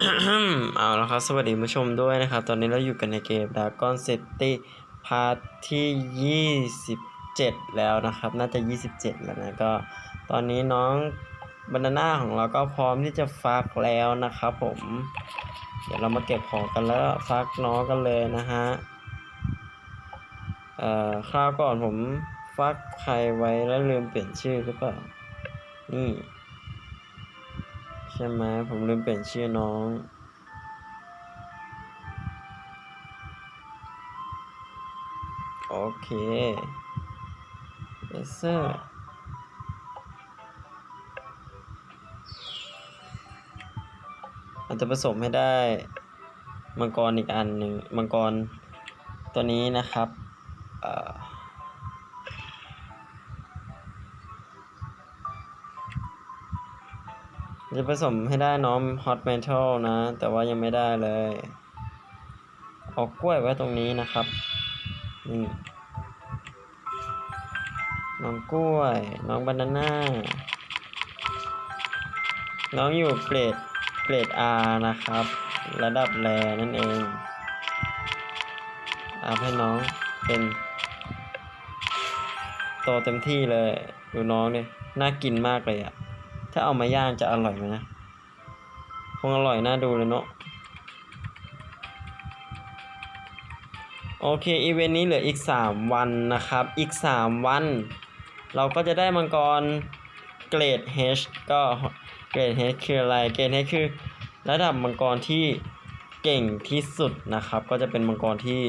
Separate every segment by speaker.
Speaker 1: เอาละครับ สวัสดีผู้ชมด้วยนะครับ ตอนนี้เราอยู่กันในเกม Dragon City พาร์ทที่ 27 แล้วนะครับ น่าจะ 27 แล้วนะก็ ตอนนี้น้องบานาน่าของเราก็พร้อมที่จะฟักแล้วนะครับผม เดี๋ยวเรามาเก็บของกันแล้วฟักน้องกันเลยนะฮะ เอ่อคราวก่อนผมฟักใครไว้แล้วลืมเปลี่ยนชื่อหรือเปล่า นี่ ใช่ไหมผมลืมเปลี่ยนชื่อน้องโอเค yes sir เราจะผสมให้ได้มังกรอีกอันหนึ่งมังกรตัวนี้นะครับ เอ่อ จะผสมให้ได้น้อง hot metal นะ แต่ว่ายังไม่ได้เลยเอากล้วยไว้ตรงนี้นะครับ นี่น้องกล้วย น้องบานาน่า น้องอยู่เกรดเกรด R นะครับ ระดับแรนั่นเองอัพให้น้องเป็นโตเต็มที่เลย ดูน้องเนี่ยน่ากินมากเลยอะ ถ้าเอามาย่างจะอร่อยไหมนะ คงอร่อยน่าดูเลยเนาะ โอเค อีเวนต์นี้เหลืออีก 3 วันนะครับ อีก 3 วัน เราก็จะได้มังกรเกรด H ก็เกรด H คืออะไร เกรด H คือระดับมังกรที่เก่งที่สุดนะครับ ก็จะเป็นมังกรที่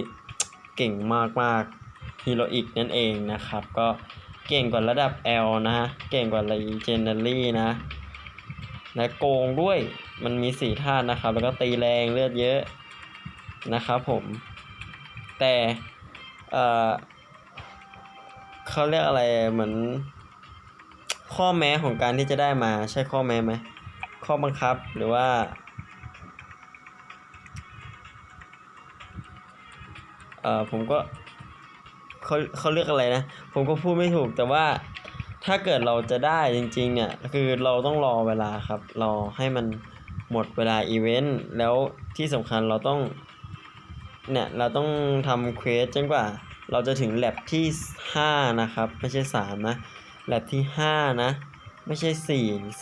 Speaker 1: เก่งมากๆฮีโรอีกนั่นเองนะครับ ก็ เก่งกว่าระดับ L นะฮะ เก่งกว่า Legendary นะ และโกงด้วย มันมีสี่ธาตุนะครับ แล้วก็ตีแรงเลือดเยอะนะครับผม แต่ เอ่อเขาเรียกอะไร เหมือน ข้อแม้ของการที่จะได้มา ใช่ข้อแม้ไหม ข้อบังคับหรือว่าเอ่อผมก็ เขาเขาเรียกอะไรนะ ผมก็พูดไม่ถูกแต่ว่าถ้าเกิดเราจะได้จริง ๆ เนี่ยคือเราต้องรอเวลาครับรอให้มันหมดเวลาอีเวนต์แล้วที่สำคัญเราต้องเนี่ยเราต้องทำเควสจนกว่า เราจะถึงแลบที่ 5 นะครับ ไม่ใช่ 3 นะแลบที่ 5 นะ ไม่ใช่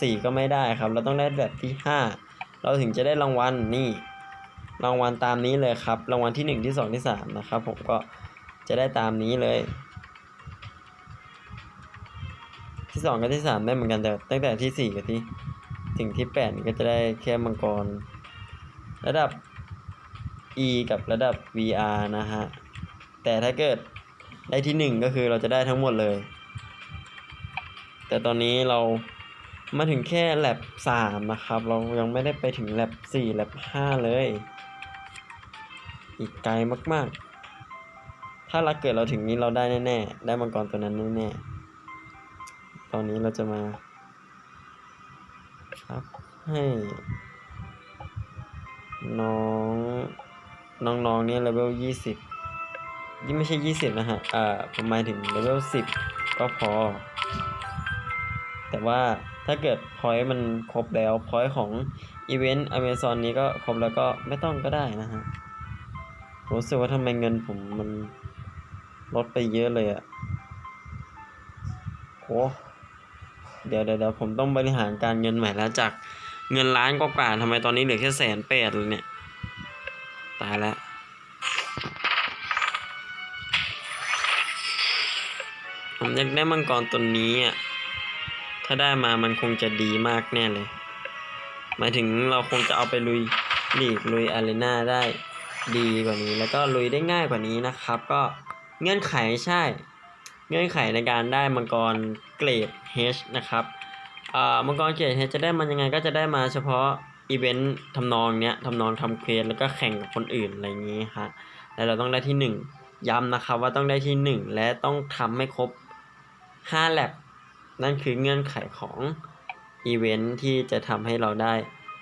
Speaker 1: 4 4 ก็ไม่ได้ครับ เราต้องได้แลบที่ 5 เราถึงจะได้รางวัลนี่ รางวัลตามนี้เลยครับ รางวัลที่ 1 ที่ 2 ที่ 3 นะครับผมก็ จะได้ตามนี้เลย ที่2กับที่3ได้เหมือนกันแต่ตั้งแต่ที่4กับที่ถึงที่8นี่ก็จะได้แค่มังกร ระดับ E กับระดับ VR นะฮะ แต่ถ้าเกิดได้ที่1ก็คือเราจะได้ทั้งหมดเลย แต่ตอนนี้เรามาถึงแค่แลบ3นะครับ เรายังไม่ได้ไปถึงแลบ4แลบ5เลย อีกไกลมากๆ ถ้าเราเกิดเราถึงนี้เราได้แน่ๆ ได้มังกรตัวนั้นแน่ๆ ตอนนี้เราจะมาครับให้ น้องน้องๆเนี่ยเลเวลยี่สิบยี่ไม่ใช่ยี่สิบนะฮะ อ่าผมหมายถึงเลเวลสิบก็พอ แต่ว่าถ้าเกิดพอยต์มันครบแล้วพอยต์ของอีเวนต์อเมซอนนี้ก็ครบแล้วก็ไม่ต้องก็ได้นะฮะผมรู้สึกว่าทำไมเงินผมมัน ลดไปเยอะเลยอะโหเดี๋ยวเดี๋ยวเดี๋ยวผมต้องบริหารการเงินใหม่แล้วจากเงินล้านกว่าๆทำไมตอนนี้เหลือแค่แสนแปดเลยเนี่ย ตายแล้วผมอยากได้มังกรตัวนี้อะ ถ้าได้มามันคงจะดีมากแน่เลย หมายถึงเราคงจะเอาไปลุยลีกลุยอารีนาได้ดีกว่านี้ แล้วก็ลุยได้ง่ายกว่านี้นะครับ ก็ เงื่อนไขใช่ เงื่อนไขในการได้มังกรเกรด H นะครับอ่ามังกรเกรด H จะได้มันยังไงก็จะได้มาเฉพาะอีเวนต์ทำนองเนี้ยทำนองทำเควสแล้วก็แข่งกับคนอื่นอะไรอย่างนี้ฮะแล้วเราต้องได้ที่หนึ่งย้ำนะครับว่าต้องได้ที่หนึ่งและต้องทำให้ครบ5แลบนั่นคือเงื่อนไขของอีเวนต์ที่จะทำให้เราได้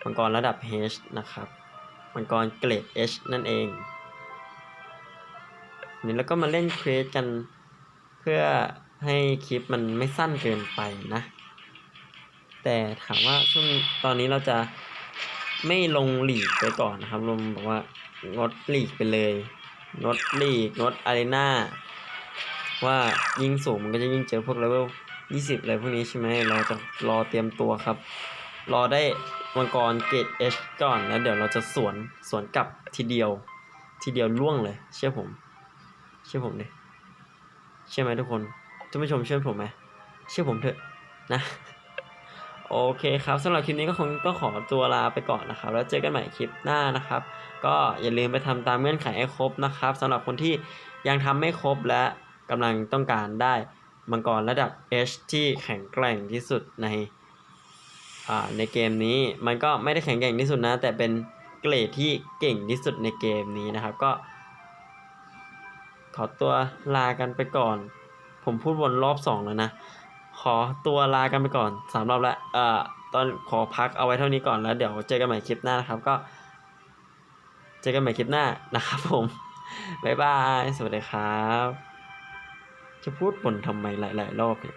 Speaker 1: มังกรระดับ H นะครับ มังกรเกรด H นั่นเอง นี่แล้วก็มาเล่นเควสกันเพื่อให้คลิปมันไม่สั้นเกินไปนะ แต่ถามว่าช่วงตอนนี้เราจะไม่ลงหลีกไปก่อนนะครับรวมบอกว่างดหลีกไปเลยงดหลีกงดอารีนาว่ายิ่งสูงมันก็จะยิ่งเจอพวกเลเวล20อะไรพวกนี้ใช่ไหมเราจะรอเตรียมตัวครับ รอได้มังกรเกรด H ก่อนแล้วเดี๋ยวเราจะสวนสวนกลับทีเดียว ทีเดียวล่วงเลย เชื่อผม เชื่อผมดิเชื่อไหมทุกคนท่านผู้ชมเชื่อผมไหมเชื่อผมเถอะนะโอเคครับสำหรับคลิปนี้ก็คงต้องขอตัวลาไปก่อนนะครับ แล้วเจอกันใหม่คลิปหน้านะครับ ก็อย่าลืมไปทำตามเงื่อนไขให้ครบนะครับสำหรับคนที่ยังทำไม่ครบและกำลังต้องการได้มังกรระดับ H ที่แข็งแกร่งที่สุดในอ่าในเกมนี้มันก็ไม่ได้แข็งแกร่งที่สุดนะ แต่เป็นเกรดที่เก่งที่สุดในเกมนี้นะครับ ก็ ขอตัวลากันไปก่อน ผมพูดวนรอบสองแล้วนะ ขอตัวลากันไปก่อนสามรอบแล้วเอ่อตอนขอพักเอาไว้เท่านี้ก่อนแล้ว เดี๋ยวเจอกันใหม่คลิปหน้านะครับ ก็ เจอกันใหม่คลิปหน้านะครับผมบ๊ายบาย สวัสดีครับ จะพูดบนทำไมหลาย ๆ รอบเนี่ย